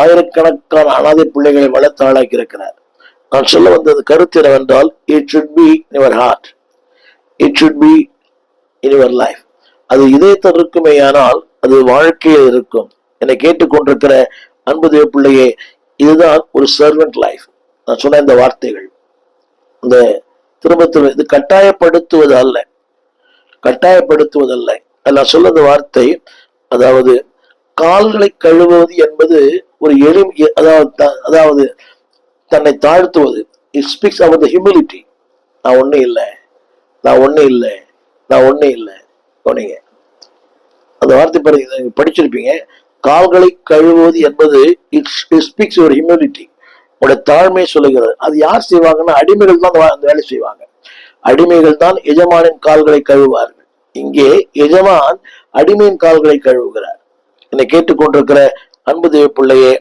ஆயிரக்கணக்கான அனாதை பிள்ளைகளை வளர்த்து ஆளாக்கி இருக்கிறார். நான் சொல்ல வந்தது கருத்து என்னவென்றால் it should be in your heart it should be in your life அது இதயத்தில் இருக்குமேயானால் அது வாழ்க்கையில் இருக்கும். என்னை கேட்டுக்கொண்டிருக்கிற அன்பு தேவ பிள்ளையே இதுதான் ஒரு சர்வெண்ட் லைஃப் நான் சொன்ன இந்த வார்த்தைகள். இந்த திரும்ப திரும்ப இது கட்டாயப்படுத்துவது அல்ல. கட்டாயப்படுத்துவதல்ல நான் சொல்ல வார்த்தை அதாவது கால்களை கழுவுவது என்பது ஒரு எளிமை அதாவது த- அதாவது தன்னை தாழ்த்துவது. It speaks of the humility நான் ஒன்றும் இல்லை. நான் ஒன்றும் இல்லை. நான் ஒன்றும் இல்லை. போனீங்க அந்த வார்த்தை பாருங்க படிச்சிருப்பீங்க. கால்களை கழுவுவது என்பது இட் ஸ்பீக்ஸ் ஒரு ஹியூமிலிட்டி உடைய தாழ்மை சொல்லுகிறது. அது யார் செய்வாங்கன்னா அடிமைகள் தான் அந்த அந்த வேலை செய்வாங்க. அடிமைகள் தான் எஜமானின் கால்களை கழுவார்கள் இங்கே எஜமான் அடிமையின் கால்களை கழுவுகிறார். என்னை கேட்டுக்கொண்டிருக்கிற அன்பு தெய்வ பிள்ளையே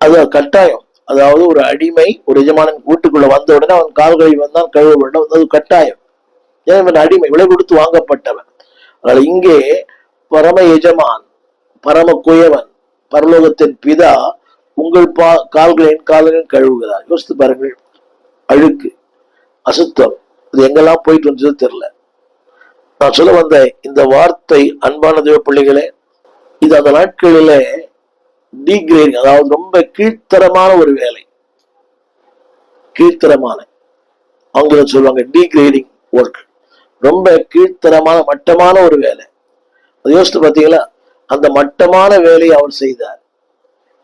அது கட்டாயம். அதாவது ஒரு அடிமை ஒரு எஜமானன் வீட்டுக்குள்ள வந்த உடனே அவன் கால்களை வந்தான் கழுவ வேண்டும் அது கட்டாயம். ஏன் இவன் அடிமை? விலை கொடுத்து வாங்கப்பட்டவன். அதனால இங்கே பரம எஜமான் பரம குயவன் பரலோகத்தின் பிதா உங்கள் பா கால்களின் கால்களின் கழுவுகிறார். யோசித்து பாருங்கள். அழுக்கு அசுத்தம் இது எங்கெல்லாம் போயிட்டு வந்தது தெரியல. நான் சொல்ல வந்த இந்த வார்த்தை அன்பான தேவ பிள்ளைகளே இது அந்த நாட்களிலே டீக்ரேடிங் அதாவது ரொம்ப கீழ்த்தரமான ஒரு வேலை. கீழ்த்தரமான. அவங்க சொல்லுவாங்க டிகிரேடிங் ஒர்க் ரொம்ப கீழ்த்தரமான மட்டமான ஒரு வேலை. அது யோசித்து பார்த்தீங்களா? அந்த மட்டமான வேலையை அவர் செய்தார்.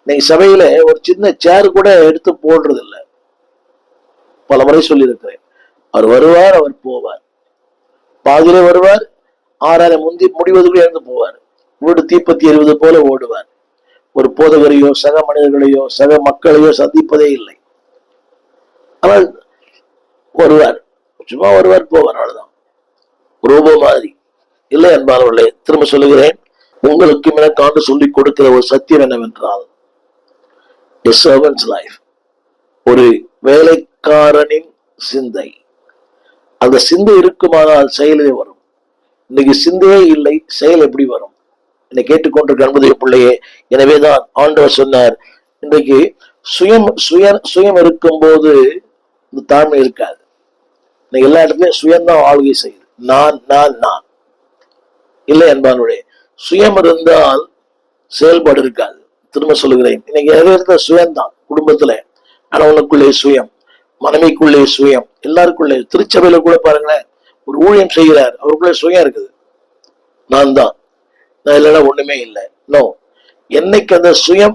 இன்னைக்கு சபையில ஒரு சின்ன சேர் கூட எடுத்து போடுறது இல்லை பல முறை சொல்லியிருக்கிறேன். அவர் வருவார் அவர் போவார். பாதியிலே வருவார் ஆறாயிரம் முந்தி முடிவதுக்குள்ளே இருந்து போவார். வீடு தீப்பத்தி எறிவது போல ஓடுவார் ஒரு போதகரையோ சக மனிதர்களையோ சக மக்களையோ சந்திப்பதே இல்லை. ஆனால் வருவார் சும்மா வருவார் போவார் அவ்வளவுதான். ரூபோ மாதிரி. இல்லை என்பார்களே திரும்ப சொல்லுகிறேன் உங்களுக்கு எனக்காண்டு சொல்லிக் கொடுக்கிற ஒரு சத்தியம் என்னவென்றால் a servant's life. ஒரு வேலைக்காரனின் சிந்தை. அந்த சிந்தை இருக்குமானால் செயலே வரும். இன்னைக்கு சிந்தையே இல்லை செயல் எப்படி வரும்? என்னை கேட்டுக்கொண்டிருக்க அன்புடைய பிள்ளையே. எனவேதான் ஆண்டவர் சொன்னார் இன்றைக்கு சுயம் சுய சுயம் இருக்கும்போது இந்த தாழ்மை இருக்காது. இன்னைக்கு எல்லா இடத்துலயும் சுயம்தான் ஆளுகை செய்யுது. நான் நான் நான். இல்லை என்பானுடைய சுயம் இருந்தால் செயல்பாடு இருக்காது. திரும்ப சொல்லுகிறேன் இன்னைக்கு நிறைய சுயம்தான் குடும்பத்துல கணவனுக்குள்ளே சுயம் மனைவிக்குள்ளே சுயம் எல்லாருக்குள்ளே திருச்சபையில கூட பாருங்களேன் ஒரு ஊழியம் செய்கிறார் அவருக்குள்ளே சுயம் இருக்குது. நான் தான் இல்லைன்னா ஒண்ணுமே இல்லை. நோ என்னைக்கு அந்த சுயம்